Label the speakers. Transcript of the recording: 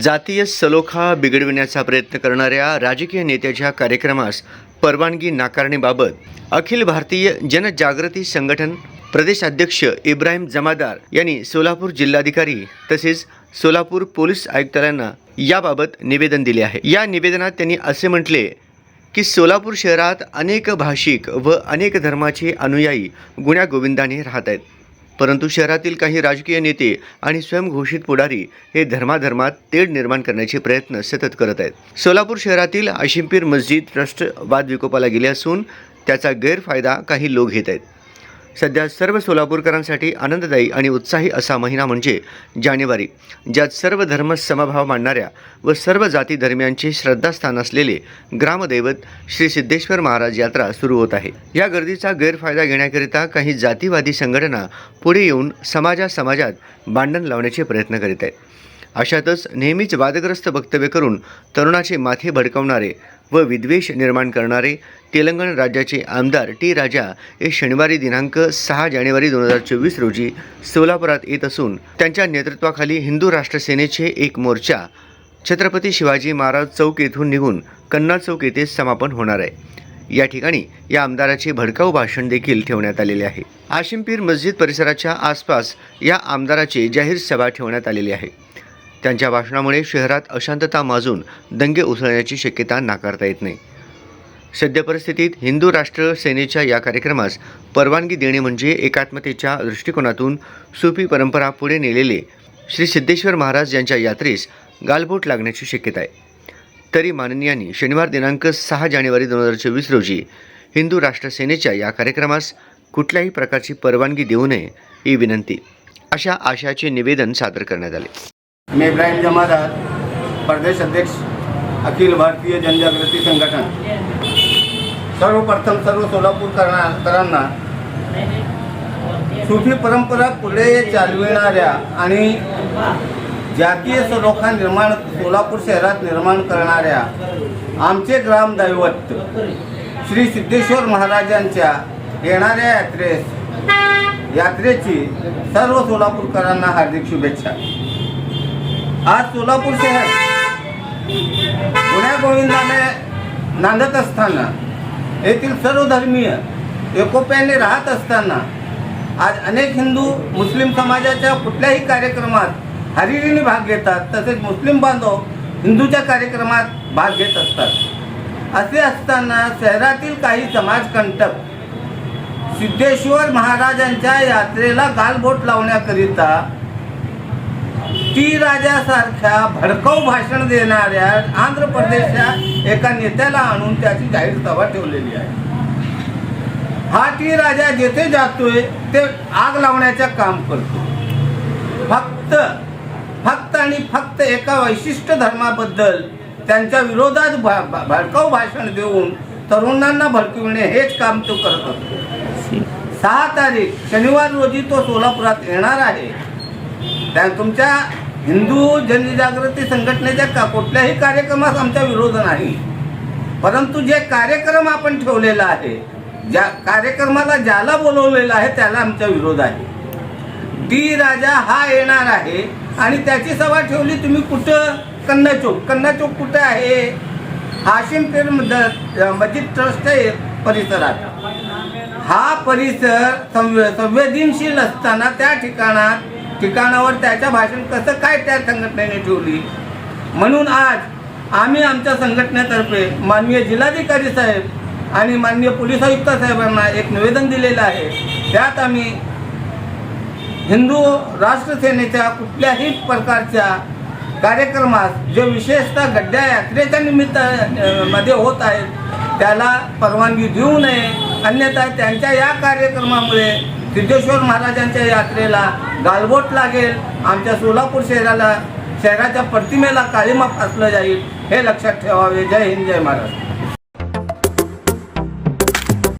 Speaker 1: जातीय सलोखा बिघडविण्याचा प्रयत्न करणाऱ्या राजकीय नेत्याच्या कार्यक्रमास परवानगी नाकारणीबाबत अखिल भारतीय जनजागृती संघटन प्रदेशाध्यक्ष इब्राहिम जमादार यांनी सोलापूर जिल्हाधिकारी तसेच सोलापूर पोलीस आयुक्तालयांना याबाबत निवेदन दिले आहे. या निवेदनात त्यांनी असे म्हटले की सोलापूर शहरात अनेक भाषिक व अनेक धर्माचे अनुयायी गुण्यागोविंदाने राहत आहेत. परंतु शहरातील काही राजकीय नेते आणि स्वयंघोषित पुढारी हे धर्माधर्मात तेढ निर्माण करण्याचे प्रयत्न सतत करत आहेत. सोलापूर शहरातील आशिमपीर मस्जिद ट्रस्ट वादविकोपाला गेले असून त्याचा गैरफायदा काही लोक घेत आहेत. सध्या सर्व सोलापूरकरांसाठी आनंददायी आणि उत्साही असा महिना म्हणजे जानेवारी ज्यात सर्व धर्म समभाव मांडणाऱ्या व सर्व जाती धर्मियांचे श्रद्धास्थान असलेले ग्रामदैवत श्री सिद्धेश्वर महाराज यात्रा सुरू होत आहे. या गर्दीचा गैरफायदा घेण्याकरिता काही जातीवादी संघटना पुढे येऊन समाजा समाजात भांडण लावण्याचे प्रयत्न करीत आहेत. अशातच नेहमीच वादग्रस्त वक्तव्य करून तरुणाचे माथे भडकवणारे व विद्वेष निर्माण करणारे तेलंगण राज्याचे आमदार टी राजा हे शनिवारी दिनांक सहा जानेवारी दोन हजार चोवीस रोजी सोलापुरात येत असून त्यांच्या नेतृत्वाखाली हिंदू राष्ट्र सेनेचे एक मोर्चा छत्रपती शिवाजी महाराज चौक येथून निघून कन्नड चौक येथे समापन होणार आहे. या ठिकाणी या आमदाराचे भडकाऊ भाषण देखील ठेवण्यात आलेले आहे. आशिमपीर मस्जिद परिसराच्या आसपास या आमदाराचे जाहीर सभा ठेवण्यात आलेली आहे. त्यांच्या भाषणामुळे शहरात अशांतता माजून दंगे उसळण्याची शक्यता नाकारता येत नाही. सद्य परिस्थितीत हिंदू राष्ट्र सेनेच्या या कार्यक्रमास परवानगी देणे म्हणजे एकात्मतेच्या दृष्टिकोनातून सुफी परंपरा पुढे नेलेले श्री सिद्धेश्वर महाराज यांच्या यात्रेस गालबोट लागण्याची शक्यता आहे. तरी माननीयांनी शनिवार दिनांक सहा जानेवारी दोन हजार चोवीस रोजी हिंदू राष्ट्र सेनेच्या या कार्यक्रमास कुठल्याही प्रकारची परवानगी देऊ नये ही विनंती अशा आशयाचे निवेदन सादर करण्यात आले.
Speaker 2: मी इब्राहिम जमादार प्रदेश अध्यक्ष अखिल भारतीय जनजागृती संघटन. सर्वप्रथम सर्व सोलापूरकरांना सुफी परंपरा पुढे चालविणाऱ्या आणि जातीय सलोखा निर्माण सोलापूर शहरात निर्माण करणाऱ्या आमचे ग्रामदैवत श्री सिद्धेश्वर महाराजांच्या येणाऱ्या यात्रेस यात्रेची सर्व सोलापूरकरांना हार्दिक शुभेच्छा. आज सोलापूर शहर गुन्ह्या गोविंदाने नांदत असताना येथील सर्व धर्मीय एकोप्याने राहत असताना आज अनेक हिंदू मुस्लिम समाजाच्या कुठल्याही कार्यक्रमात हरिरीने भाग घेतात तसेच मुस्लिम बांधव हिंदूच्या कार्यक्रमात भाग घेत असतात. असे असताना शहरातील काही समाजकंटक सिद्धेश्वर महाराजांच्या यात्रेला गालबोट लावण्याकरिता टी राजासारख्या भडकाऊ भाषण देणाऱ्या आंध्र प्रदेशच्या एका नेत्याला आणून त्याची जाहीर सभा ठेवलेली आहे. हा टी राजा जेथे जातोय ते आग लावण्याचे काम करतो. फक्त फक्त आणि फक्त एका वैशिष्ट धर्माबद्दल त्यांच्या विरोधात भा- भडकाऊ भाषण देऊन तरुणांना भडकविणे हेच काम तो करत असतो. सहा तारीख शनिवार रोजी तो सोलापुरात येणार आहे. त्या तुमच्या हिंदू जनजागृती संघटनेच्या का कुठल्याही कार्यक्रमास आमचा विरोध नाही. परंतु जे कार्यक्रम आपण ठेवलेला आहे ज्या कार्यक्रमाला ज्याला बोलवलेला आहे त्याला आमचा विरोध आहे. डी राजा हा येणार आहे आणि त्याची सभा ठेवली तुम्ही कुठं? कन्ना चौक कन्ना चौक कुठं आहे? हाशिम पीर मस्जिद ट्रस्ट आहे परिसरात. हा परिसर संवे संवेदनशील असताना त्या ठिकाणात ठिकाणावर त्याच्या भाषण कसं काय त्या संघटनेने ठेवली? म्हणून आज आम्ही आमच्या संघटनेतर्फे माननीय जिल्हाधिकारी साहेब आणि माननीय पोलीस आयुक्त साहेबांना एक निवेदन दिलेलं आहे. त्यात आम्ही हिंदू राष्ट्रसेनेच्या कुठल्याही प्रकारच्या कार्यक्रमास जे विशेषतः गड्ड्या यात्रेच्या निमित्त मध्ये होत आहेत त्याला परवानगी देऊ नये. अन्यथा त्यांच्या या कार्यक्रमामुळे सिद्धेश्वर महाराजांच्या यात्रेला गालबोट लागेल. आमच्या सोलापूर शहराला शहराच्या प्रतिमेला काळीमा फासलं जाईल हे लक्षात ठेवावे. जय हिंद जय महाराष्ट्र.